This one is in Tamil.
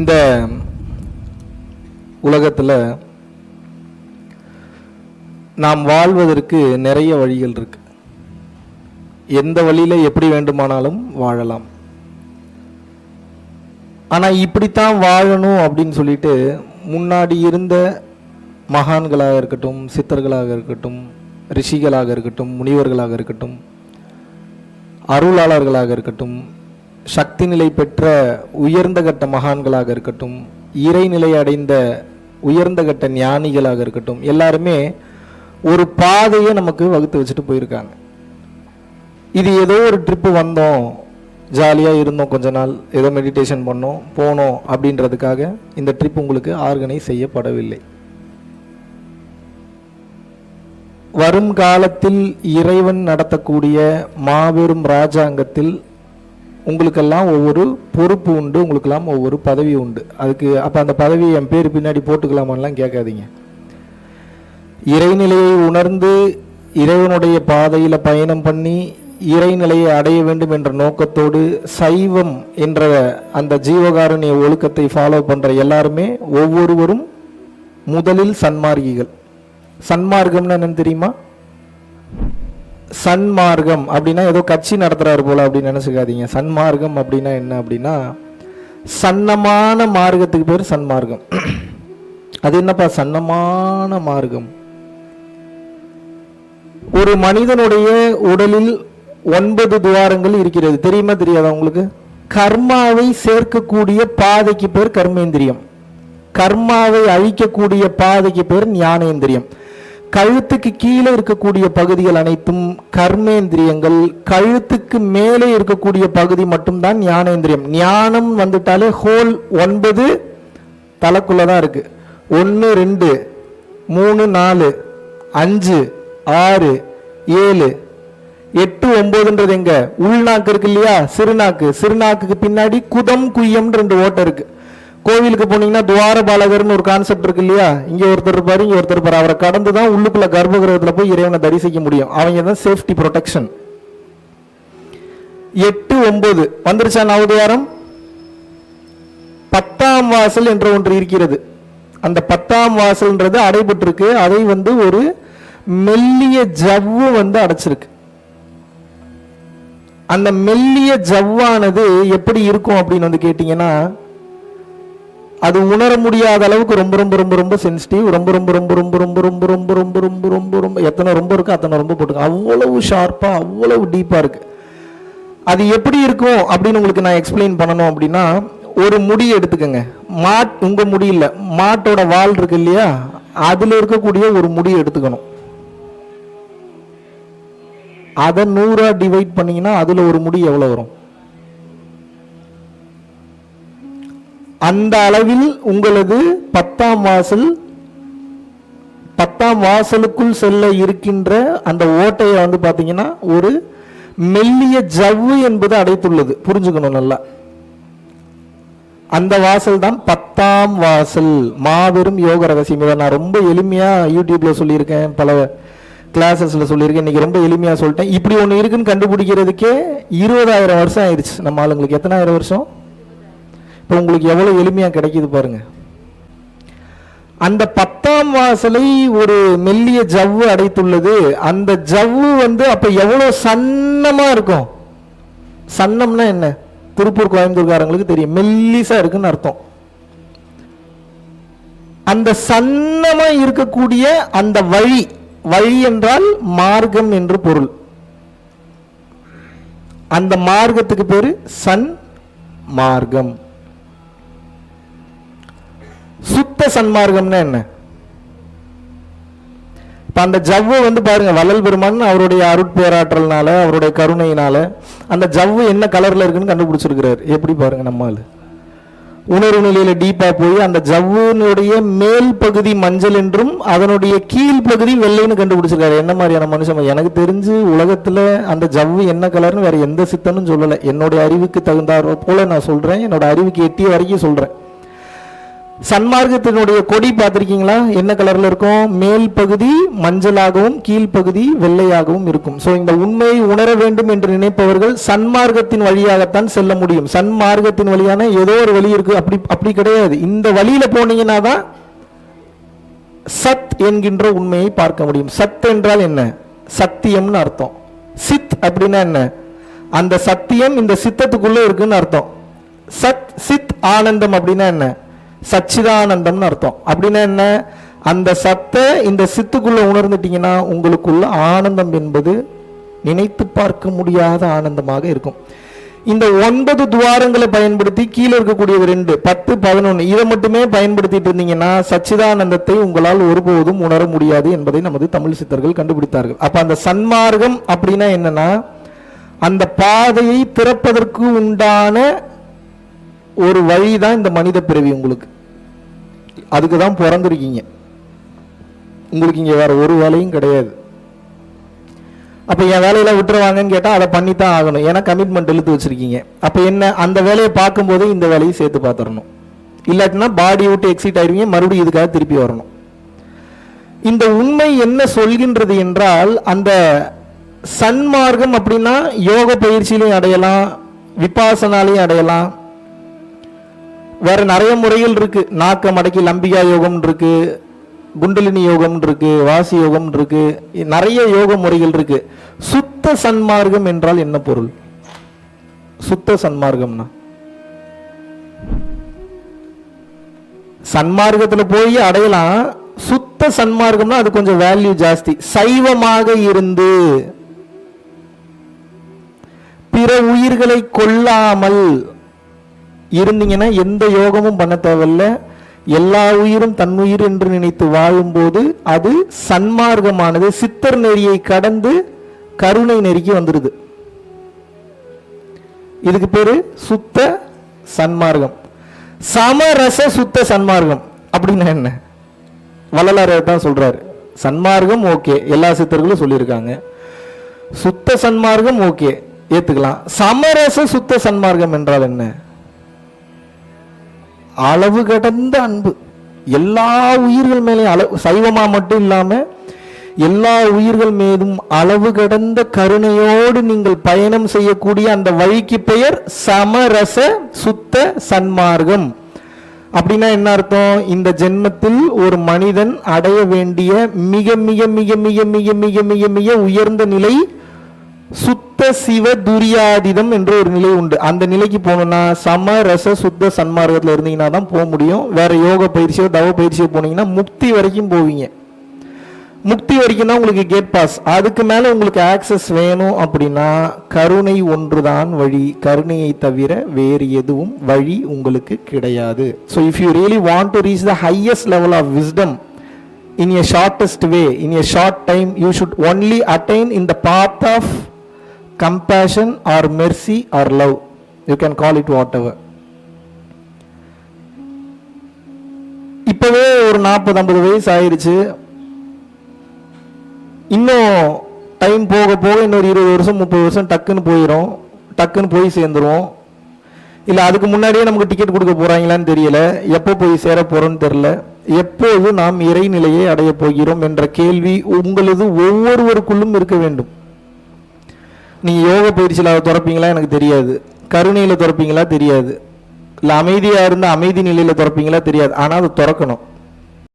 இந்த உலகத்தில் நாம் வாழ்வதற்கு நிறைய வழிகள் இருக்கு. எந்த வழியில் எப்படி வேண்டுமானாலும் வாழலாம். ஆனால் இப்படித்தான் வாழணும் அப்படின்னு சொல்லிட்டு முன்னாடி இருந்த மகான்களாக இருக்கட்டும் சித்தர்களாக இருக்கட்டும் ரிஷிகளாக இருக்கட்டும் முனிவர்களாக இருக்கட்டும் அருளாளர்களாக இருக்கட்டும் சக்தி நிலை பெற்ற உயர்ந்த கட்ட மகான்களாக இருக்கட்டும் இறைநிலை அடைந்த உயர்ந்த கட்ட ஞானிகளாக இருக்கட்டும் எல்லாருமே ஒரு பாதையை நமக்கு வகுத்து வச்சுட்டு போயிருக்காங்க. இது ஏதோ ஒரு ட்ரிப்பு வந்தோம் ஜாலியாக இருந்தோம் கொஞ்ச நாள் ஏதோ மெடிடேஷன் பண்ணோம் போனோம் அப்படின்றதுக்காக இந்த ட்ரிப் உங்களுக்கு ஆர்கனைஸ் செய்யப்படவில்லை. வரும் காலத்தில் இறைவன் நடத்தக்கூடிய மாபெரும் ராஜாங்கத்தில் உங்களுக்கெல்லாம் ஒவ்வொரு பொறுப்பு உண்டு உங்களுக்கெல்லாம் ஒவ்வொரு பதவி உண்டு. அதுக்கு அப்போ அந்த பதவியை என் பேர் பின்னாடி போட்டுக்கலாமான்லாம் கேட்காதீங்க. இறைநிலையை உணர்ந்து இறைவனுடைய பாதையில் பயணம் பண்ணி இறைநிலையை அடைய வேண்டும் என்ற நோக்கத்தோடு சைவம் என்ற அந்த ஜீவகாரணிய ஒழுக்கத்தை ஃபாலோ பண்ணுற எல்லாருமே ஒவ்வொருவரும் முதலில் சன்மார்கிகள். சன்மார்க்கம்னு என்னன்னு தெரியுமா? சன்மார்க்கம் அப்படின்னா ஏதோ கட்சி நடத்துறாரு போல அப்படின்னு நினைச்சுக்காதீங்க. சன்மார்க்கம் அப்படின்னா என்ன அப்படின்னா சன்னமான மார்க்கத்துக்கு பேர் சன்மார்க்கம். அது என்னப்பா? சன்னமான மார்க்கம். ஒரு மனிதனுடைய உடலில் ஒன்பது துவாரங்கள் இருக்கிறது. தெரியுமா தெரியாதா உங்களுக்கு? கர்மாவை சேர்க்கக்கூடிய பாதைக்கு பேர் கர்மேந்திரியம். கர்மாவை அழிக்கக்கூடிய பாதைக்கு பேர் ஞானேந்திரியம். கழுத்துக்கு கீழே இருக்கக்கூடிய பகுதிகள் அனைத்தும் கர்மேந்திரியங்கள் கழுத்துக்கு மேலே இருக்கக்கூடிய பகுதி மட்டும்தான் ஞானேந்திரியம். ஞானம் வந்துட்டாலே ஹோல் ஒன்பது தலைக்குள்ள தான் இருக்கு. ஒன்று ரெண்டு மூணு நாலு அஞ்சு ஆறு ஏழு. எட்டு ஒன்பதுன்றது எங்க? உள்நாக்கு இருக்கு இல்லையா? சிறுநாக்கு. சிறுநாக்குக்கு பின்னாடி குதம் குய்யம்ன்ற ரெண்டு ஓட்டம் இருக்கு. கோவிலுக்கு போனீங்கன்னா துவார பாலகர்னு ஒரு கான்செப்ட் இருக்கு இல்லையா? இங்க ஒருத்தர் இருப்பாரு இங்க ஒருத்தர் இருப்பாரு. அவரை கடந்து தான் உள்ளுக்குள்ள கர்ப்பகிரகத்தில் போய் இறைவனை தரிசிக்க முடியும். அவங்க தான் சேஃப்டி ப்ரொடெக்ஷன் எட்டு ஒன்பது. வந்துருச்சா நவதுவாரம் பத்தாம் வாசல் என்ற ஒன்று இருக்கிறது. அந்த பத்தாம் வாசல்ன்றது அடைபட்டிருக்கு. அதை வந்து ஒரு மெல்லிய ஜவ்வு வந்து அடைச்சிருக்கு. அந்த மெல்லிய ஜவ்வானது எப்படி இருக்கும் அப்படின்னு வந்து கேட்டீங்கன்னா அது உணர முடியாத அளவுக்கு ரொம்ப ரொம்ப ரொம்ப ரொம்ப சென்சிட்டிவ் ரொம்ப ரொம்ப ரொம்ப ரொம்ப ரொம்ப ரொம்ப ரொம்ப ரொம்ப ரொம்ப ரொம்ப ரொம்ப எத்தனை ரொம்ப இருக்கோ அத்தனை ரொம்ப போட்டுங்க அவ்வளவு ஷார்ப்பாக அவ்வளவு டீப்பாக இருக்கு அது எப்படி இருக்கும் அப்படின்னு உங்களுக்கு நான் எக்ஸ்பிளைன் பண்ணணும் அப்படின்னா ஒரு முடி எடுத்துக்கோங்க மாட் உங்கள் முடி இல்லை மாட்டோட வால் இருக்கு இல்லையா அதில் இருக்கக்கூடிய ஒரு முடி எடுத்துக்கணும் அதை நூறா டிவைட் பண்ணீங்கன்னா அதுல ஒரு முடி எவ்வளவு வரும் அந்த அளவில் உங்களது பத்தாம் வாசல் பத்தாம் வாசலுக்குள் செல்ல இருக்கின்ற அந்த ஓட்டையை வந்து பார்த்தீங்கன்னா ஒரு மெல்லிய ஜவ்வு என்பது அடைத்துள்ளது. புரிஞ்சுக்கணும் நல்லா. அந்த வாசல் தான் பத்தாம் வாசல். மாபெரும் யோக ரகசியம். இதை நான் ரொம்ப எளிமையாக யூடியூப்ல சொல்லியிருக்கேன் பல கிளாஸஸ்ல சொல்லியிருக்கேன். இன்னைக்கு ரொம்ப எளிமையாக சொல்லிட்டேன். இப்படி ஒன்று இருக்குன்னு கண்டுபிடிக்கிறதுக்கே இருபதாயிரம் வருஷம் ஆயிடுச்சு. நம்ம ஆளுங்களுக்கு எத்தனாயிரம் வருஷம்? இப்போ உங்களுக்கு எவ்வளவு எளிமையா கிடைக்கிது பாருங்க. அந்த பத்தாம் வாசலை ஒரு மெல்லிய ஜவ்வு அடைத்துள்ளது. அந்த ஜவ்வு வந்து அப்போ எவ்வளோ சன்னமா இருக்கும்? சன்னம்னா என்ன? திருப்பூர் கோயம்புத்தூர்காரங்களுக்கு தெரியும். மெல்லிசா இருக்குன்னு அர்த்தம். அந்த சன்னமா இருக்கக்கூடிய அந்த வழி வழி என்றால் மார்க்கம் என்று பொருள். அந்த மார்க்கத்துக்கு பேரு சன் மார்க்கம். சுத்த சன்மார்க்கம்னா என்ன? இப்ப அந்த ஜவ்வு வந்து பாருங்க வள்ளல் பெருமான் அவருடைய அருட்பேராற்றல்னால அவருடைய கருணையினால அந்த ஜவ்வு என்ன கலர்ல இருக்குன்னு கண்டுபிடிச்சிருக்கிறாரு. எப்படி பாருங்க நம்மால். உணர்வு நிலையில டீப்பா போய் அந்த ஜவ்வுனுடைய மேல் பகுதி மஞ்சள் என்றும் அதனுடைய கீழ் பகுதி வெள்ளைன்னு கண்டுபிடிச்சிருக்காரு. என்ன மாதிரியான மனுஷன்? எனக்கு தெரிஞ்சு உலகத்துல அந்த ஜவ்வு என்ன கலர்னு வேற எந்த சித்தனும் சொல்லலை. என்னுடைய அறிவுக்கு தகுந்தாற் போல நான் சொல்றேன். என்னோட அறிவுக்கு எட்டிய வரைக்கும் சொல்றேன். சன்மார்க்கத்தினுடைய கொடி பார்த்துருக்கீங்களா? என்ன கலரில் இருக்கும்? மேல் பகுதி மஞ்சளாகவும் கீழ்ப்பகுதி வெள்ளையாகவும் இருக்கும். ஸோ இந்த உண்மையை உணர வேண்டும் என்று நினைப்பவர்கள் சன்மார்க்கத்தின் வழியாகத்தான் செல்ல முடியும். சன்மார்க்கத்தின் வழியான ஏதோ ஒரு வழி இருக்கு. அப்படி அப்படி கிடையாது. இந்த வழியில் போனீங்கன்னா தான் சத் என்கின்ற உண்மையை பார்க்க முடியும். சத் என்றால் என்ன? சத்தியம்னு அர்த்தம். சித் அப்படின்னா என்ன? அந்த சத்தியம் இந்த சித்தத்துக்குள்ளே இருக்குன்னு அர்த்தம். சத் சித் ஆனந்தம் அப்படின்னா என்ன? சச்சிதானந்தம்னு அர்த்தம். அப்படின்னா என்ன? அந்த சத்தை இந்த சித்துக்குள்ள உணர்ந்துட்டீங்கன்னா உங்களுக்குள்ள ஆனந்தம் என்பது நினைத்து பார்க்க முடியாத ஆனந்தமாக இருக்கும். இந்த ஒன்பது துவாரங்களை பயன்படுத்தி கீழே இருக்கக்கூடியது ரெண்டு பத்து பதினொன்று இதை மட்டுமே பயன்படுத்திட்டு இருந்தீங்கன்னா சச்சிதானந்தத்தை உங்களால் ஒருபோதும் உணர முடியாது என்பதை நமது தமிழ் சித்தர்கள் கண்டுபிடித்தார்கள். அப்ப அந்த சன்மார்க்கம் அப்படின்னா என்னன்னா அந்த பாதையை திறப்பதற்கு உண்டான ஒரு வழி தான் இந்த மனித பிறவி உங்களுக்கு. அதுக்கு தான் பிறந்திருக்கீங்க. உங்களுக்கு இங்கே வேற ஒரு வேலையும் கிடையாது. அப்போ என் வேலையில விட்டுருவாங்கன்னு கேட்டால் அதை பண்ணி தான் ஆகணும். ஏன்னா கமிட்மெண்ட் இழுத்து வச்சிருக்கீங்க. அப்போ என்ன அந்த வேலையை பார்க்கும்போது இந்த வேலையை சேர்த்து பார்த்துடணும். இல்லாட்டினா பாடி விட்டு எக்ஸிட் ஆயிருவீங்க மறுபடியும் இதுக்காக திருப்பி வரணும். இந்த உண்மை என்ன சொல்கின்றது என்றால் அந்த சன்மார்க்கம் அப்படின்னா யோக பயிற்சியிலையும் அடையலாம் விபாசனாலையும் அடையலாம் வேற நிறைய முறைகள் இருக்கு. நாக்க மடக்கி லம்பிகா யோகம் இருக்கு. குண்டலினி யோகம் இருக்கு. வாசி யோகம் இருக்கு. நிறைய யோக முறைகள் இருக்கு. சுத்த சன்மார்க்கம் என்றால் என்ன பொருள்? சுத்த சன்மார்க்கம்னா? சன்மார்க்கத்துல போய் அடையலாம். சுத்த சன்மார்க்கம்னா அது கொஞ்சம் வேல்யூ ஜாஸ்தி. சைவமாக இருந்து பிற உயிர்களை கொல்லாமல் இருந்தீங்கன்னா எந்த யோகமும் பண்ண தேவையில்ல. எல்லா உயிரும் தன் உயிர் என்று நினைத்து வாழும்போது அது சன்மார்க்கமானது. சித்தர் நெறியை கடந்து கருணை நெறிக்கு வந்துடுது இதுக்கு பேரு சுத்த சன்மார்க்கம். சமரச சுத்த சன்மார்க்கம். அப்படின்னா என்ன? வள்ளலார் தான் சொல்றாரு. சன்மார்க்கம் ஓகே. எல்லா சித்தர்களும் சொல்லியிருக்காங்க. சுத்த சன்மார்க்கம் ஓகே. ஏத்துக்கலாம். சமரச சுத்த சன்மார்க்கம் என்றால் என்ன? அளவு கடந்த அன்பு. எல்லா உயிர்கள் மேலேயும் அளவு சைவமாக மட்டும் இல்லாமல் எல்லா உயிர்கள் மீதும் அளவு கடந்த கருணையோடு நீங்கள் பயணம் செய்யக்கூடிய அந்த வழிக்கு பெயர் சமரச சுத்த சன்மார்க்கம். அப்படின்னா என்ன அர்த்தம்? இந்த ஜென்மத்தில் ஒரு மனிதன் அடைய வேண்டிய மிக மிக மிக மிக மிக மிக மிக மிக உயர்ந்த நிலை சுத்த சிவ துரியாதிதம் என்ற ஒரு நிலை உண்டு. அந்த நிலைக்கு போகணும்னா சம ரச சுத்த சன்மார்க்கத்தில் இருந்தீங்கன்னா தான் போக முடியும். வேற யோக பயிற்சியோ தவ பயிற்சியோ போனீங்கன்னா முக்தி வரைக்கும் போவீங்க. முக்தி வரைக்கும் தான் உங்களுக்கு கேட் பாஸ் அதுக்கு மேலே உங்களுக்கு ஆக்சஸ் வேணும் அப்படின்னா கருணை ஒன்றுதான் வழி. கருணையை தவிர வேறு எதுவும் வழி உங்களுக்கு கிடையாது. So if you really want to reach the highest level of wisdom in a shortest way in a short time you should only attain in the path of compassion or mercy or love you can call it whatever இப்போவே ஒரு நாற்பது ஐம்பது வயசு ஆயிடுச்சு இன்னும் டைம் போக போக இன்னொரு இருபது வருஷம் முப்பது வருஷம் டக்குன்னு போயிடும் டக்குன்னு போய் சேர்ந்துருவோம். இல்லை அதுக்கு முன்னாடியே நமக்கு டிக்கெட் கொடுக்க போகிறாங்களான்னு தெரியல. எப்போ போய் சேர போகிறோன்னு தெரியல. எப்போது நாம் இறைநிலையை அடைய போகிறோம் என்ற கேள்வி உங்களது ஒவ்வொருவருக்குள்ளும் இருக்க வேண்டும். நீங்கள் யோக பயிற்சியில் அதை துறப்பீங்களா எனக்கு தெரியாது. கருணையில் துறப்பீங்களா தெரியாது. இல்லை அமைதியா இருந்தால் அமைதி நிலையில் துறப்பீங்களா தெரியாது. ஆனால் அது துறக்கணும்.